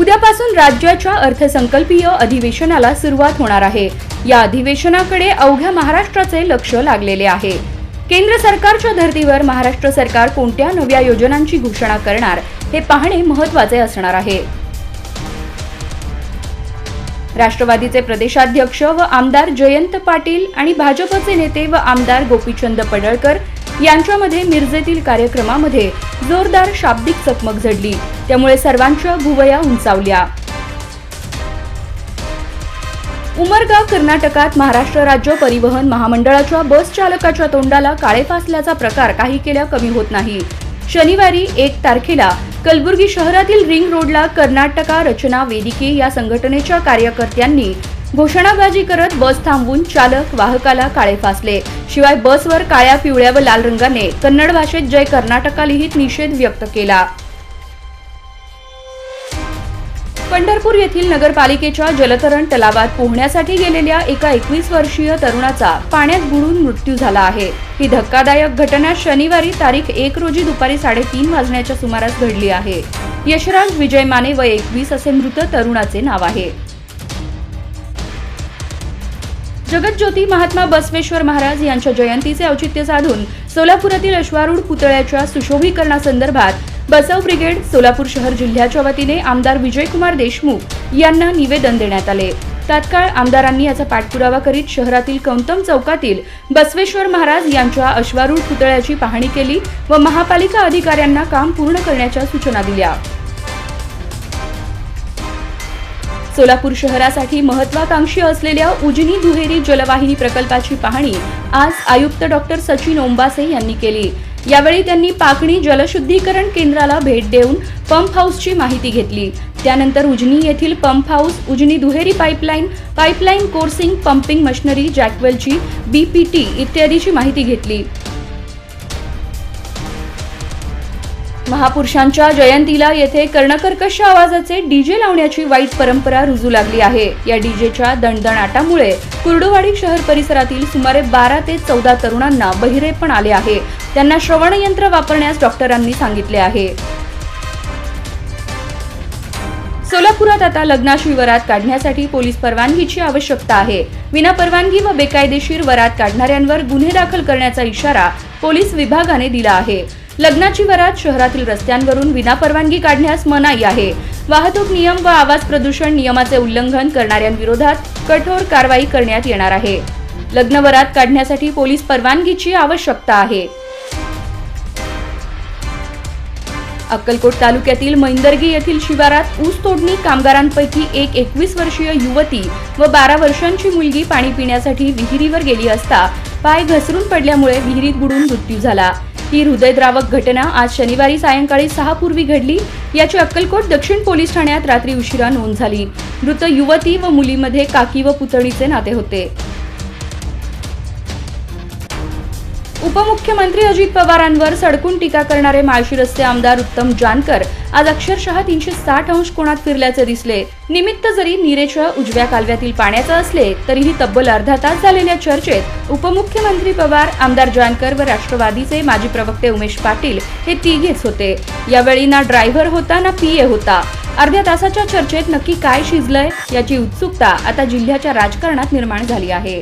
उद्यापासून राज्याच्या अर्थसंकल्पीय अधिवेशनाला सुरुवात होणार आहे. या अधिवेशनाकडे अवघ्या महाराष्ट्राचे लक्ष लागलेले आहे. केंद्र सरकारच्या धर्तीवर महाराष्ट्र सरकार कोणत्या नव्या योजनांची घोषणा करणार हे पाहणे महत्त्वाचे असणार आहे. राष्ट्रवादीचे प्रदेशाध्यक्ष व आमदार जयंत पाटील आणि भाजपचे नेते व आमदार गोपीचंद पडळकर यांच्यामध्ये मिरजेतील कार्यक्रमामध्ये जोरदार शाब्दिक चकमक झडली. त्यामुळे सर्वांच्या भुवया उंचावल्या. उमरगा कर्नाटकात महाराष्ट्र राज्य परिवहन महामंडळाच्या बस चालकाच्या तोंडाला काळे फासल्याचा प्रकार काही केल्या कमी होत नाही. शनिवारी एक तारखेला कलबुर्गी शहरातील रिंग रोडला कर्नाटका रचना वेदिके या संघटनेच्या कार्यकर्त्यांनी घोषणाबाजी करत बस थांबवून चालक वाहकाला काळे फासले. शिवाय बसवर काळ्या पिवळ्या व लाल रंगाने कन्नड भाषेत जय कर्नाटका लिहित निषेध व्यक्त केला. पंढरपूर येथील नगरपालिकेच्या जलतरण तलावात पोहण्यासाठी गेलेल्या एका एकवीस वर्षीय तरुणाचा पाण्यात बुडून मृत्यू झाला आहे. ही धक्कादायक घटना शनिवारी तारीख एक रोजी दुपारी साडेतीन वाजण्याच्या सुमारास घडली आहे. यशराज विजय माने व एकवीस असे मृत तरुणाचे नाव आहे. जगज्योती महात्मा बसवेश्वर महाराज यांच्या जयंतीचे औचित्य साधून सोलापुरातील अश्वारूढ पुतळ्याच्या सुशोभीकरणासंदर्भात बसव ब्रिगेड सोलापूर शहर जिल्ह्याच्या वतीने आमदार विजयकुमार देशमुख यांना निवेदन देण्यात आले. तात्काळ आमदारांनी याचा पाठपुरावा करीत शहरातील कौतम चौकातील बसवेश्वर महाराज यांच्या अश्वारूढ पुतळ्याची पाहणी केली व महापालिका अधिकाऱ्यांना काम पूर्ण करण्याच्या सूचना दिल्या. सोलापूर शहरासाठी महत्वाकांक्षी असलेल्या उजनी दुहेरी जलवाहिनी प्रकल्पाची पाहणी आज आयुक्त डॉक्टर सचिन ओंबासे यांनी केली. यावेळी त्यांनी पाकणी जलशुद्धीकरण केंद्राला भेट देऊन पंप हाऊसची माहिती घेतली. त्यानंतर उजनी येथील पंप हाऊस उजनी दुहेरी पाईपलाईन पाईपलाईन कोर्सिंग पंपिंग मशिनरी जॅकवेलची बीपीटी इत्यादीची माहिती घेतली. महापुरुषांच्या जयंतीला येथे कर्णकर्कश आवाजाचे डीजे लावण्याची वाईट परंपरा रुजू लागली आहे. या डीजेच्या दणदणाटामुळे कुर्डुवाडी शहर परिसरातील सुमारे बारा ते चौदा तरुणांना बहिरेपण आले आहे. त्यांना श्रवणयंत्र वापरण्यास डॉक्टरांनी सांगितले आहे. सोलापुरात आता लग्नाशी वरात काढण्यासाठी पोलीस परवानगीची आवश्यकता आहे. विना परवानगी व बेकायदेशीर वरात काढणाऱ्यांवर गुन्हे दाखल करण्याचा इशारा पोलीस विभागाने दिला आहे. लग्नाची वरात शहरातील रस्त्यांवरून विनापरवानगी काढण्यास मनाई आहे. वाहतूक नियम व आवाज प्रदूषण नियमाचे उल्लंघन करणाऱ्यांविरोधात कठोर कारवाई करण्यात येणार आहे. लग्न वरात काढण्यासाठी पोलीस परवानगीची आवश्यकता आहे. अक्कलकोट तालुक्यातील मैंदर्गी येथील शिवारात ऊस तोडणी कामगारांपैकी एक एकवीस वर्षीय युवती व बारा वर्षांची मुलगी पाणी पिण्यासाठी विहिरीवर गेली असता पाय घसरून पडल्यामुळे विहिरीत बुडून मृत्यू झाला. ही हृदयद्रावक घटना आज शनिवारी सायंकाळी सहा पूर्वी घडली. याची अक्कलकोट दक्षिण पोलीस ठाण्यात रात्री उशिरा नोंद झाली. मृत युवती व मुलीमध्ये काकी व पुतणीचे नाते होते. उपमुख्यमंत्री अजित पवारांवर सडकून टीका करणारे माळशी रस्ते आमदार उत्तम जानकर आज अक्षरशः तीनशे साठ अंश कोणात फिरल्याचे दिसले. निमित्त जरी नीरेच्या उजव्या कालव्यातील पाण्याचं असले तरीही तब्बल अर्धा तास झालेल्या चर्चेत उपमुख्यमंत्री पवार आमदार जानकर व राष्ट्रवादीचे माजी प्रवक्ते उमेश पाटील हे तिघेच होते. यावेळी ना ड्रायव्हर होता ना पीए होता. अर्ध्या तासाच्या चर्चेत नक्की काय शिजलंय याची उत्सुकता आता जिल्ह्याच्या राजकारणात निर्माण झाली आहे.